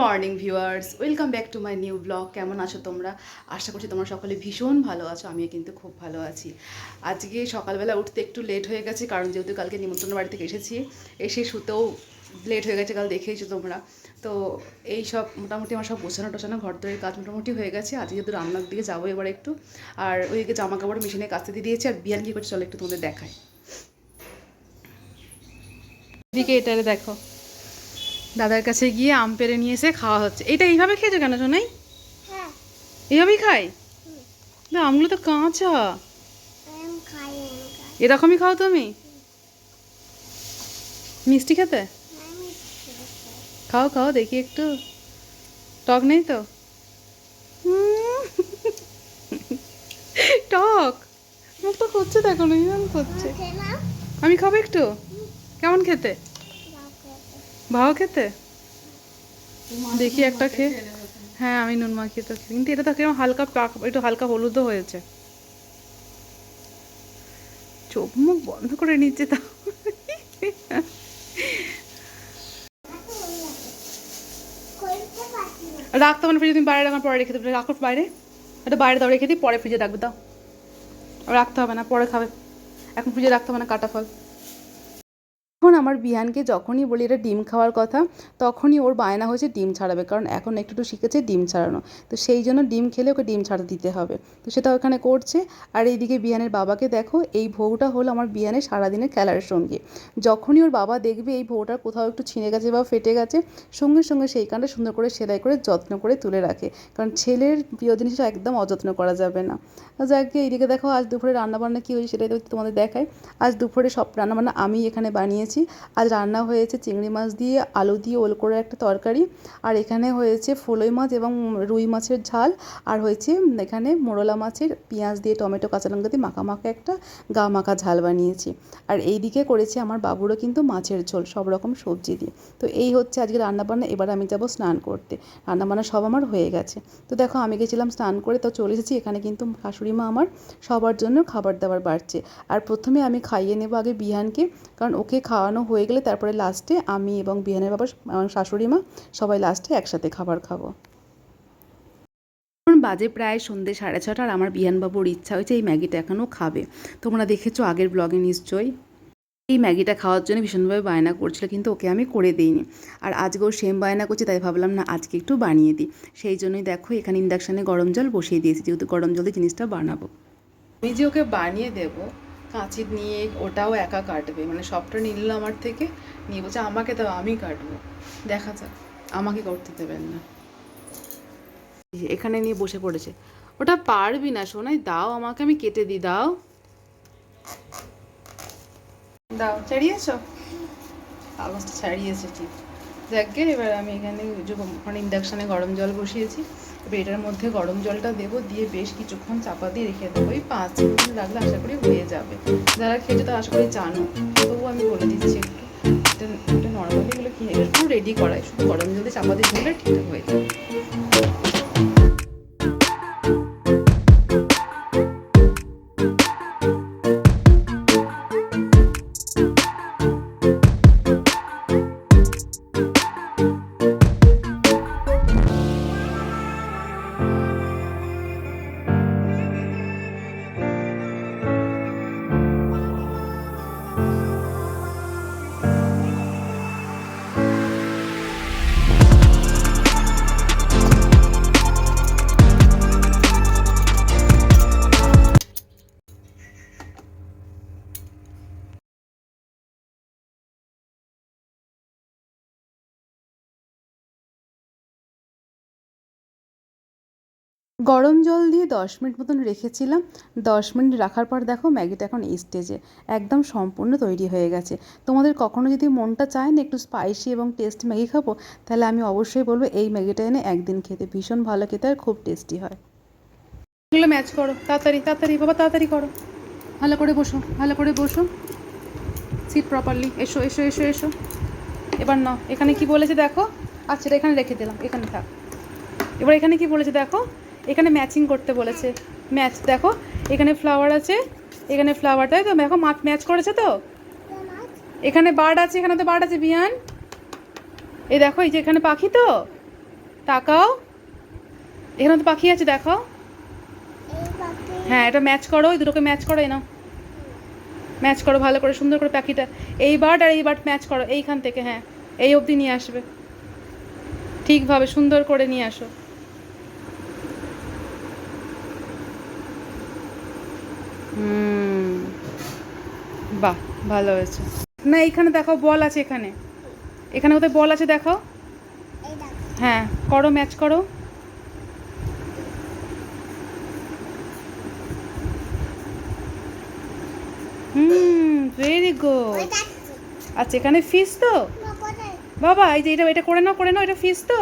Morning viewers welcome back to my new blog কেমন আছো তোমরা? আশা করছি তোমরা সকলে ভীষণ ভালো আছো, আমিও কিন্তু খুব ভালো আছি। আজকে সকালবেলা উঠতে একটু লেট হয়ে গেছে, কারণ যেহেতু কালকে নিমন্ত্রণ বাড়ি থেকে এসেছি, এসে শুতেও লেট হয়ে গেছে কাল দেখেইছো তোমরা। তো এই সব মোটামুটি আমার সব গোছানো টোছানো ঘর দরের কাজ মোটামুটি হয়ে গেছে। আজকে যেহেতু রান্নার দিকে যাব এবার একটু। আর ওইদিকে জামা কাপড় মেশিনে কাচতে দিয়ে দিয়েছি আর বিয়ান কী করছে চলো একটু তোমাদের দেখায় এদিকে এটারে দেখো। দাদার কাছে গিয়ে আম পেরে নিয়ে এসে খাওয়া হচ্ছে। এটা এইভাবে খেয়েছো কেন শোনাই হ্যাঁ। এইভাবেই খাই? না আমগুলো তো কাঁচা। এরকমই খাও তুমি? মিষ্টি খেতে? খাও খাও দেখি একটু। টক নেই তো? টক? মুখ তো করছে দেখো না করছে। আমি খাব একটু? কেমন খেতে? ভালো খেতে? দেখি একটা খেয়ে। হ্যাঁ আমি নুন মাখিয়ে তো কিন্তু এটা তো কীরকম হালকা পাক একটু হালকা হলুদও হয়েছে। চোখ মুখ বন্ধ করে নিচ্ছে তা করতে পারছি না ফ্রিজে তুমি বাইরে রাখার পরে রেখে দেবে। রাখো বাইরে। এটা বাইরে দাও, রেখে দিই, পরে ফ্রিজে রাখবে, দাও। রাখতে হবে না, পরে খাবে। এখন ফ্রিজে রাখতে হবে না, কাটা ফল। এখন আমার বিহানকে যখনই বলি, এটা ডিম খাওয়ার কথা তখনই ওর বায়না হয়েছে ডিম ছাড়াবে, কারণ এখন একটু একটু শিখেছে ডিম ছাড়ানো। তো সেই জন্য ডিম খেলে ওকে ডিম ছাড়া দিতে হবে। তো সেটা ওখানে করছে। আর এইদিকে বিহানের বাবাকে দেখো, এই ভোগটা হলো আমার বিহানের সারাদিনের খেলার সঙ্গে। যখনই ওর বাবা দেখবে এই ভোগটার কোথাও একটু ছিঁড়ে গেছে বা ফেটে গেছে, সঙ্গে সঙ্গে সেই কাণ্ডে সুন্দর করে সেলাই করে যত্ন করে তুলে রাখে। কারণ ছেলের প্রিয় জিনিসটা একদম অযত্ন করা যাবে না। যাকে এইদিকে দেখো, আজ দুপুরে রান্নাবান্না কী হয়েছে সেটাই তোমাদের দেখায় আজ দুপুরে সব রান্নাবান্না আমি এখানে বানিয়েছি। আজ রান্না হয়েছে চিংড়ি মাছ দিয়ে, আলু দিয়ে, ওল করে একটা তরকারি। আর এখানে হয়েছে ফলই মাছ এবং রুই মাছের ঝাল। আর হয়েছে এখানে মোরলা মাছের পেঁয়াজ দিয়ে, টমেটো, কাঁচা লঙ্কা দিয়ে মাখা মাখা একটা গা মাখা ঝাল বানিয়েছি। আর এইদিকে করেছি আমার বাবুরও কিন্তু মাছের ঝোল, সব রকম সবজি দিয়ে। তো এই হচ্ছে আজকে রান্নাবান্না, এবার আমি যাব স্নান করতে। রান্নাবান্না সব আমার হয়ে গেছে। তো দেখো, আমি গেছিলাম স্নান করে তো চলে এসেছি, এখানে কিন্তু শাশুড়ি মা আমার সবার জন্য খাবার দাবার বাড়ছে। আর প্রথমে আমি খাইয়ে নেব আগে বিহানকে, কারণ ওকে খাওয়ানো হয়ে গেলে তারপরে লাস্টে আমি এবং বিহানের বাবা, আমার শাশুড়ি মা সবাই লাস্টে একসাথে খাবার খাব। বাজে প্রায় সন্ধ্যে সাড়ে ছটা আর আমার বিহানবাবুর ইচ্ছা হয়েছে এই ম্যাগিটা এখনও খাবে। তোমরা দেখেছ আগের ব্লগে নিশ্চয়ই? এই ম্যাগিটা খাওয়ার জন্য ভীষণভাবে বায়না করছিল, কিন্তু ওকে আমি করে দিইনি। আর আজকেও সেম বায়না করছে, তাই ভাবলাম না আজকে একটু বানিয়ে দিই। সেই জন্যই দেখো এখানে ইন্ডাকশানে গরম জল বসিয়ে দিয়েছি, যেহেতু গরম জলে জিনিসটা বানাবো। আমি যে ওকে বানিয়ে দেবো কাঁচি নিয়ে ওটাও একা কাটবে। মানে সবটা নিল আমার থেকে, নিয়ে বলছে, আমাকে দাও আমি কাটবো। দেখা যাক, আমাকে করতে দেবেন না। এখানে নিয়ে বসে পড়েছে। ওটা পারবি না শোনাই দাও আমাকে, আমি কেটে দিই, দাও। দাও, ছাড়িয়েছ? কাগজটা ছাড়িয়েছে ঠিক। যাকে এবার আমি এখানে ওখানে ইন্ডাকশানে গরম জল বসিয়েছি। এবার এটার মধ্যে গরম জলটা দেবো, দিয়ে বেশ কিছুক্ষণ চাপা দিয়ে রেখে দেবো। ওই পাঁচ মিনিট লাগলে আশা করি হয়ে যাবে। যারা খেতে তো আশা করি জানো। তবুও আমি বলে দিচ্ছি একটু। এটা এটা নর্মালি এগুলো কিনে একটু রেডি করায় শুধু গরম জল চাপা দিয়ে ঢুকলে ঠিকঠাক হয়ে যাবে। গরম জল দিয়ে দশ মিনিট মতন রেখেছিলাম। দশ মিনিট রাখার পর দেখো ম্যাগিটা এখন স্টেজে একদম সম্পূর্ণ তৈরি হয়ে গেছে। তোমাদের কখনো যদি মনটা চায় না একটু স্পাইসি এবং টেস্ট ম্যাগি খাব, তাহলে আমি অবশ্যই বলব এই ম্যাগিটা এনে একদিন খেতে। ভীষণ ভালো খেতে আর খুব টেস্টি হয়। এগুলো ম্যাচ করো। তাড়াতাড়ি তাড়াতাড়ি, বাবা তাড়াতাড়ি করো। ভালো করে বসো, ভালো করে বসো। সিট প্রপারলি এসো এসো এসো এসো। এবার না এখানে কি বলেছে দেখো? আচ্ছা এখানে রেখে দিলাম। এখানে থাক। এবার এখানে কি বলেছে দেখো? এখানে ম্যাচিং করতে বলেছে। ম্যাচ দেখো, এখানে ফ্লাওয়ার আছে, এখানে ফ্লাওয়ার তাই তো? দেখো মাছ ম্যাচ করেছে তো? এখানে বার্ড আছে, এখানে তো বার্ড আছে বিয়ান এই দেখো, এই যে এখানে পাখি তো? তাকাও। এখানে তো পাখি আছে দেখো হ্যাঁ এটা ম্যাচ করো, এই দুটোকে ম্যাচ করো, এই নাও। ম্যাচ করো, ভালো করে, সুন্দর করে পাখিটা। এই বার্ড আর এই বার্ড ম্যাচ করো, এইখান থেকে হ্যাঁ এই অবধি নিয়ে আসবে। ঠিকভাবে সুন্দর করে নিয়ে আসো। হুম। বাহ, ভালো হয়েছে। না এইখানে দেখো বল আছে এখানে। এখানে কোথায় বল আছে দেখো এই দেখো হ্যাঁ করো ম্যাচ করো। হুম ভেরি গুড আচ্ছা এখানে ফিস তো? বাবা, এই যে এটা এটা করে নাও করে নাও, এটা ফিস তো?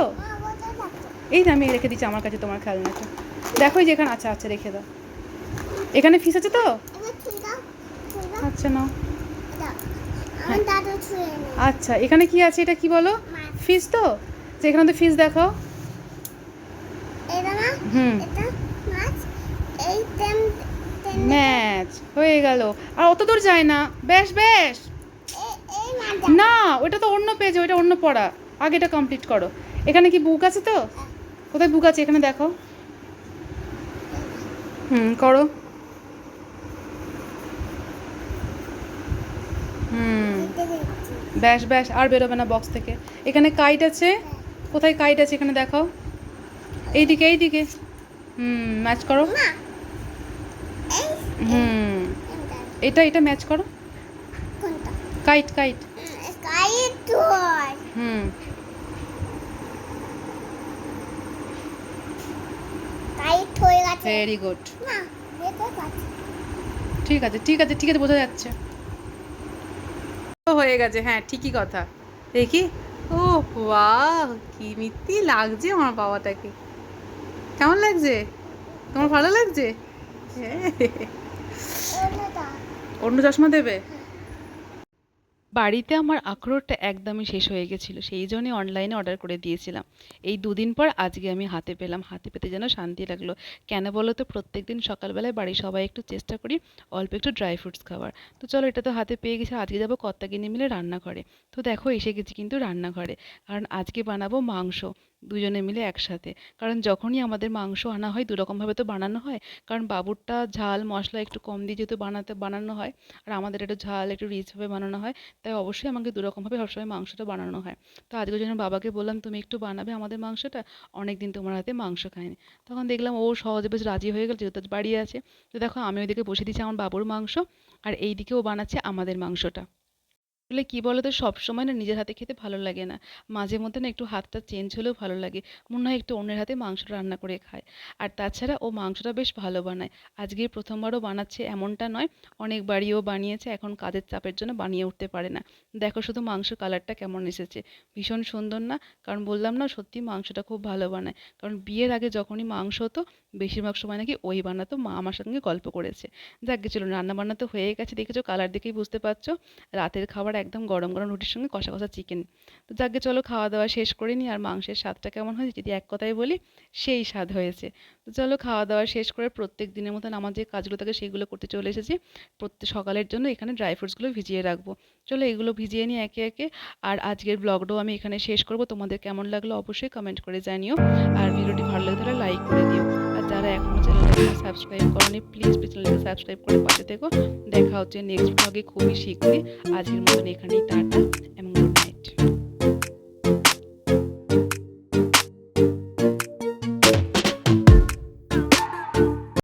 এই আমি রেখে দিচ্ছি, আমার কাছে তোমার খেলনাটা। দেখো এই যে এখানে আচ্ছা আচ্ছা রেখে দাও। এখানে ফিস আছে তো? আচ্ছা নেই আচ্ছা এখানে কি আছে? এটা কি বলো? ফিস তো? যে এখানে তো ফিস দেখো হুম। ম্যাচ, হয়ে গেল। আর অত দূর যায় না। বেশ বেশ। না, ওটা তো অন্য পেজে ওটা অন্য পড়া। আগে এটা কমপ্লিট করো। এখানে কি বুক আছে তো? কোথায় বুক আছে? এখানে দেখো হুম, করো। হুম। ব্যাস ব্যাস আর বেরোবে না বক্স থেকে। এখানে কাইট আছে। কোথায় কাইট আছে এখানে দেখো এইদিকে এইদিকে। হুম ম্যাচ করো। হুম। এটা এটা ম্যাচ করো। কাইট কাইট কাইট হুম। ভেরি গুড ঠিক আছে ঠিক আছে ঠিক আছে বোঝা যাচ্ছে। হয়ে গেছে। হ্যাঁ ঠিকই কথা। দেখি। ও বা কি মিত্তি লাগছে আমার বাবাটাকে। কেমন লাগছে? তোমার ভালো লাগছে? হ্যাঁ। অন্য চশমা দেবে? বাড়িতে আমার আখরোটটা একদমই শেষ হয়ে গেছিল, সেই জন্যই অনলাইনে অর্ডার করে দিয়েছিলাম। এই দুদিন পর আজকে আমি হাতে পেলাম, হাতে পেতে যেন শান্তি লাগল। কেন বলো তো প্রত্যেক দিন সকালবেলায় বাড়ির সবাই একটু চেষ্টা করি অল্প একটু ড্রাই ফ্রুটস খাওয়ার। তো চলো এটা তো হাতে পেয়ে গেছি, আজকে যাব কত্তাকিনি মিলে রান্নাঘরে। তো দেখো, এসে গেছি কিন্তু রান্নাঘরে। কারণ আজকে বানাবো মাংস। দুজনে মিলে একসাথে। কারণ যখনই আমাদের মাংস আনা হয়, দুরকমভাবে তো বানানো হয়, কারণ বাবুরটা ঝাল, মশলা একটু কম দিয়ে যেহেতু বানাতে, বানানো হয়, আর আমাদের একটু ঝাল, একটু রিচভাবে বানানো হয়, তাই অবশ্যই আমাকে দুরকমভাবে সবসময় মাংসটা বানানো হয়। তো আজকের জন্য বাবাকে বললাম, তুমি একটু বানাবে আমাদের মাংসটা? অনেক দিন তোমার হাতে মাংস খায়নি। তখন দেখলাম ও সহজে বেশ রাজি হয়ে গেল, যেহেতু বাড়ি আছে। তো দেখো, আমি ওইদিকে বসে দিচ্ছি আমার বাবুর মাংস, আর এই দিকে ও বানাচ্ছে আমাদের মাংসটা। আসলে কী বলো তো সবসময় না নিজের হাতে খেতে ভালো লাগে না। মাঝে মধ্যে না একটু হাতটা চেঞ্জ হলেও ভালো লাগে। মনে হয় একটু অন্যের হাতে মাংস রান্না করে খায়। আর তাছাড়া ও মাংসটা বেশ ভালো বানায়। আজকে প্রথমবারও বানাচ্ছে এমনটা নয় অনেকবারই ও বানিয়েছে, এখন কাজের চাপের জন্য বানিয়ে উঠতে পারে না। দেখো শুধু মাংস কালারটা কেমন এসেছে। ভীষণ সুন্দর না? কারণ বললাম না সত্যি মাংসটা খুব ভালো বানায়। কারণ বিয়ের আগে যখনই মাংস হতো বেশিরভাগ সময় নাকি ওই বানাতো মা আমার সঙ্গে গল্প করেছে। যাক রান্না বান্না তো হয়ে গেছে, দেখেছ? কালার দেখেই বুঝতে পারছ। রাতের খাবার একদম গরম গরম রুটির সঙ্গে কষা কষা চিকেন। তো যাকে চলো, খাওয়া দাওয়া শেষ করে নিই, আর মাংসের স্বাদটা কেমন হয়েছে যদি এক কথায় বলি, সেই স্বাদ হয়েছে। তো চলো, খাওয়া দাওয়া শেষ করে প্রত্যেক দিনের মতন আমার যে কাজগুলো থাকে সেইগুলো করতে চলে এসেছি। প্রত্যেক সকালের জন্য এখানে ড্রাই ফ্রুটসগুলো ভিজিয়ে রাখব। চলো, এগুলো ভিজিয়ে নিই একে একে, আর আজকের ব্লগটাও আমি এখানে শেষ করব। তোমাদের কেমন লাগল অবশ্যই কমেন্ট করে জানিও। আর ভিডিওটি ভালো লাগে তাহলে লাইক করে দিও। এখনও চ্যানেলটাকে সাবস্ক্রাইব করনি প্লিজ চ্যানেলটাকে সাবস্ক্রাইব করে পাশে থেকো। দেখা হচ্ছে নেক্সট ব্লগে খুবই শীঘ্রই। আজকের মতন এখানেই, টাটা।